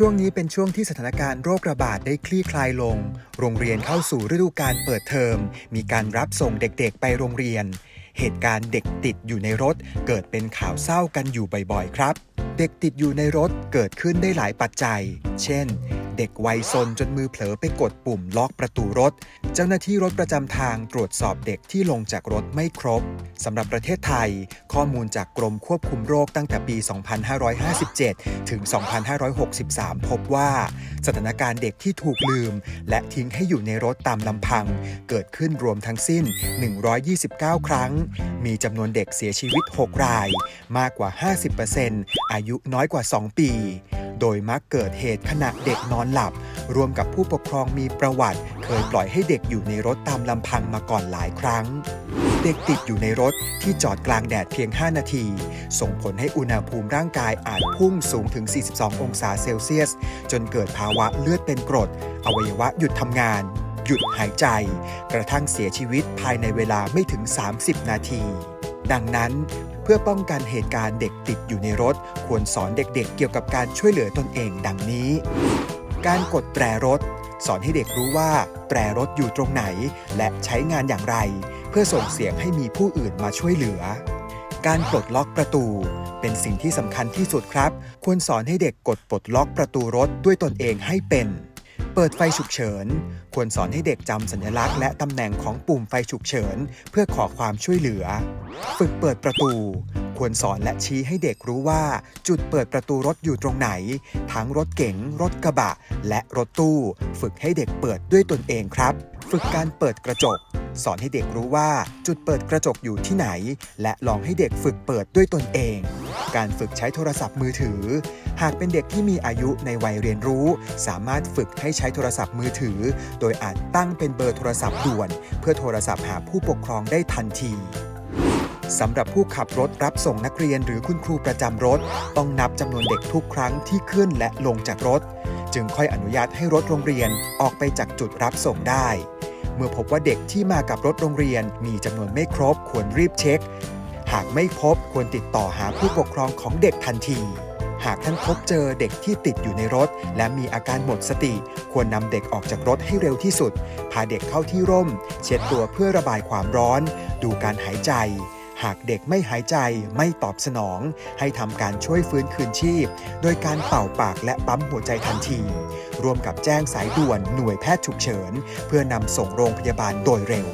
ช่วงนี้เป็นช่วงที่สถานการณ์โรคระบาดได้คลี่คลายลง โรงเรียนเข้าสู่ฤดูการเปิดเทอม มีการรับส่งเด็กๆไปโรงเรียน เหตุการณ์เด็กติดอยู่ในรถ เกิดเป็นข่าวเศร้ากันอยู่บ่อยๆ ครับ เด็กติดอยู่ในรถเกิดขึ้นได้หลายปัจจัย เช่น เด็กวัยซนจนมือเผลอไปกดปุ่มล็อกประตูรถ เจ้าหน้าที่รถประจำทางตรวจสอบเด็กที่ลงจากรถไม่ครบสำหรับประเทศไทย ข้อมูลจากกรมควบคุมโรคตั้งแต่ปี 2557 ถึง 2563 พบว่า สถานการณ์เด็กที่ถูกลืม และทิ้งให้อยู่ในรถตามลำพัง เกิดขึ้นรวมทั้งสิ้น 129 ครั้ง มีจำนวนเด็กเสียชีวิต 6 ราย มากกว่า 50%อายุน้อยกว่า 2 ปี โดยมักเกิดเหตุขณะเด็กนอนหลับ รวมกับผู้ปกครองมีประวัติ เคยปล่อยให้เด็กอยู่ในรถตามลำพังมาก่อนหลายครั้ง เด็กติดอยู่ในรถที่จอดกลางแดดเพียง 5 นาที ส่งผลให้อุณหภูมิร่างกายอาจพุ่งสูงถึง 42 องศาเซลเซียส จนเกิดภาวะเลือดเป็นกรด อวัยวะหยุดทำงานหยุดหายใจ กระทั่งเสียชีวิตภายในเวลาไม่ถึง 30 นาที ดังนั้น พื่อป้องกันเหตุการณ์เด็กติดอยู่ในรถ ควรสอนเด็กๆ เกี่ยวกับการช่วยเหลือตนเองดังนี้ การกดแตรรถ สอนให้เด็กรู้ว่า แตรรถอยู่ตรงไหน และใช้งานอย่างไร เพื่อส่งเสียงให้มีผู้อื่นมาช่วยเหลือ การปลดล็อกประตู เป็นสิ่งที่สำคัญที่สุดครับ ควรสอนให้เด็กกดปลดล็อกประตูรถด้วยตนเองให้เป็น เปิดไฟฉุกเฉิน ควรสอนให้เด็กจำสัญลักษณ์และตำแหน่งของปุ่มไฟฉุกเฉิน เพื่อขอความช่วยเหลือ ฝึกเปิดประตู ควรสอนและชี้ให้เด็กรู้ว่า จุดเปิดประตูรถอยู่ตรงไหน ทั้งรถเก๋ง รถกระบะ และรถตู้ ฝึกให้เด็กเปิดด้วยตนเองครับ ฝึกการเปิดกระจก สอนให้เด็กรู้ว่าจุดเปิดกระจกอยู่ที่ไหน และลองให้เด็กฝึกเปิดด้วยตนเอง การฝึกใช้โทรศัพท์มือถือ หากเป็นเด็กที่มีอายุในวัยเรียนรู้ สามารถฝึกให้ใช้โทรศัพท์มือถือ โดยอาจตั้งเป็นเบอร์โทรศัพท์ด่วน เพื่อโทรศัพท์หาผู้ปกครองได้ทันทีสำหรับผู้ขับรถรับส่งนักเรียนหรือคุณครูประจำรถ ต้องนับจำนวนเด็กทุกครั้งที่ขึ้นและลงจากรถ จึงค่อยอนุญาตให้รถโรงเรียนออกไปจากจุดรับส่งได้ เมื่อพบว่าเด็กที่มากับรถโรงเรียนมีจำนวนไม่ครบควรรีบเช็ค หากไม่พบควรติดต่อหาผู้ปกครองของเด็กทันที หากท่านพบเจอเด็กที่ติดอยู่ในรถ และมีอาการหมดสติ ควรนำเด็กออกจากรถให้เร็วที่สุด พาเด็กเข้าที่ร่ม เช็ดตัวเพื่อระบายความร้อน ดูการหายใจ หากเด็กไม่หายใจไม่ตอบสนอง ให้ทำการช่วยฟื้นคืนชีพ โดยการเป่าปากและปั๊มหัวใจทันทีรวมกับแจ้งสายด่วนหน่วยแพทย์ฉุกเฉิน เพื่อนำส่งโรงพยาบาลโดยเร็ว